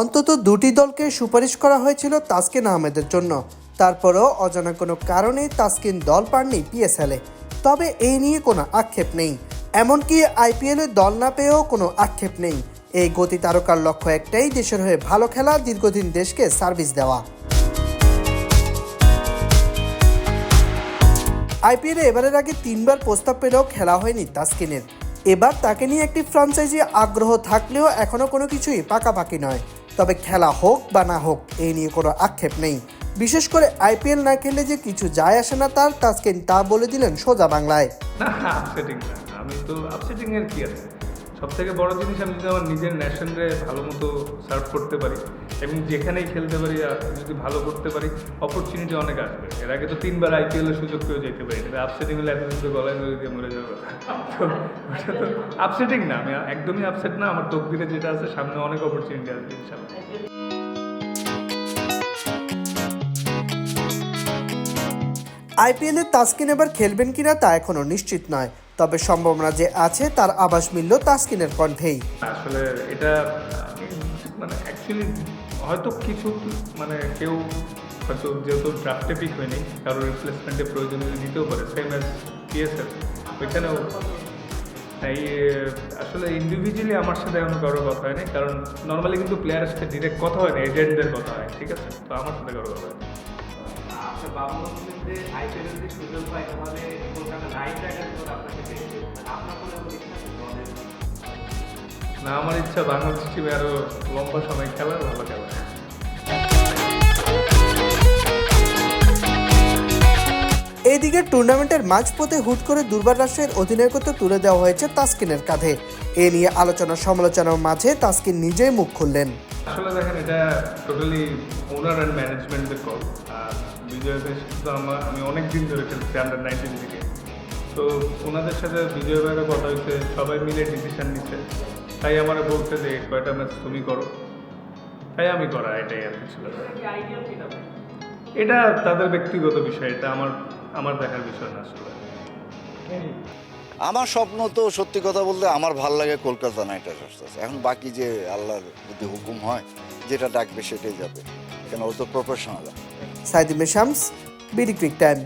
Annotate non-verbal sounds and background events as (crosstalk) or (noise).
অন্তত দুটি দলকে সুপারিশ করা হয়েছিল তাসকিন আহমেদের জন্য। তারপরেও অজানা কোনো কারণে তাসকিন দল পাননি পিএসএলে তবে এই নিয়ে কোনো আক্ষেপ নেই। এমনকি আইপিএলে দল না পেয়েও কোনো আক্ষেপ নেই। এই গতি তারকার লক্ষ্য একটাই, দেশের হয়ে ভালো খেলা দীর্ঘদিন দেশকে সার্ভিস দেওয়া। আইপিএলে এবারের আগে তিনবার প্রস্তাব পেলেও খেলা হয়নি তাসকিনের। এবার তাকে নিয়ে একটি ফ্রাঞ্চাইজি আগ্রহ থাকলেও এখনও কোনো কিছুই পাকাপাকি নয়। তবে খেলা হোক বা না হোক, এ নিয়ে কোনো আক্ষেপ নেই। বিশেষ করে আইপিএল না খেলে যে কিছু যায় আসে না তার, তাসকিন তা বলে দিলেন সোজা বাংলায়। (laughs) আমি তো আপসেটিং এর কি আছে? সব থেকে বড় জিনিস আমি যদি আমার নিজের ন্যাশনরে ভালো মতো সার্ভ করতে পারি, এবং যেখানেই খেলতে পারি যদি ভালো করতে পারি অপরচুনিটি অনেক আসবে। এর আগে তো তিনবার আইপিএল এর সুযোগ পেয়েও যেতে পারি না আপসেটিং হলে এতদিন তো গলায় নদী দিয়ে মরে যাবে। আপসেটিং না, আমি একদমই আপসেট না, আমার তকদিরে যেটা আছে, সামনে অনেক অপরচুনিটি আসবে ইনশাল্লাহ আইপিএলে তাসকিন এবার খেলবেন কিনা তা এখনও নিশ্চিত নয়। তবে সম্ভাবনা যে আছে তার আভাস মিলল তাসকিনের কণ্ঠেই। আসলে এটা মানে অ্যাকচুয়ালি হয়তো কিছু মানে কেউ হয়তো যেহেতু ড্রাফটে পিক হয়নি, কারোর রিপ্লেসমেন্টের প্রয়োজন নিতেও পারে সেম অ্যাজ পিএসএল ওইখানেও এই, আসলে ইন্ডিভিজুয়ালি আমার সাথে এখন কারোর কথা হয়নি, কারণ নর্মালি কিন্তু প্লেয়ারের সাথে ডিরেক্ট কথা হয় না এজেন্টদের কথা হয়, ঠিক আছে? তো আমার সাথে কারোর কথা হয় আপনার বাবু যে আইপিএলের সুযোগ পায় তাহলে কলকাতা নাইট রাইডার্স দল আপনাকে দেখবে আপনার কোনো ইচ্ছা দলের? না আমার ইচ্ছা বাংলাদেশ টিমে আরও লম্বা সময় খেলার ভালো খেলা এইদিকে টুর্নামেন্টের মাঝপথে হুট করে দুর্বার রাষ্ট্রের অধিনায়কত্ব তুলে দেওয়া হয়েছে তাসকিনের কাঁধে। এ নিয়ে আলোচনা সমালোচনার মাঝে তাসকিন নিজেই মুখ খুললেন। আসলে দেখেন, এটা টোটালি ওনার অ্যান্ড ম্যানেজমেন্টের কল আর বিজয় ভাইয়ের তো আমার, আমি অনেক দিন ধরে খেলছি আন্ডার নাইনটিন থেকে। তো ওনাদের সাথে বিজয় ভাইয়েরও কথা হয়েছে, সবাই মিলে ডিসিশন নিচ্ছে। তাই আমার বলছে যে, কয়টা ম্যাচ তুমি করো? তাই আমি করা, এটাই আর কিছু? এটা তাদের ব্যক্তিগত বিষয়, এটা আমার আমার দেখার বিষয় না আসলে। আমার স্বপ্ন তো সত্যি কথা বলতে আমার ভালো লাগে কলকাতা নাইট রাইডার্স এখন বাকি যে আল্লাহর যদি হুকুম হয়, যেটা ডাকবে সেটাই যাবে। কেন ও তো professional Saeed Shams, BD Crick Time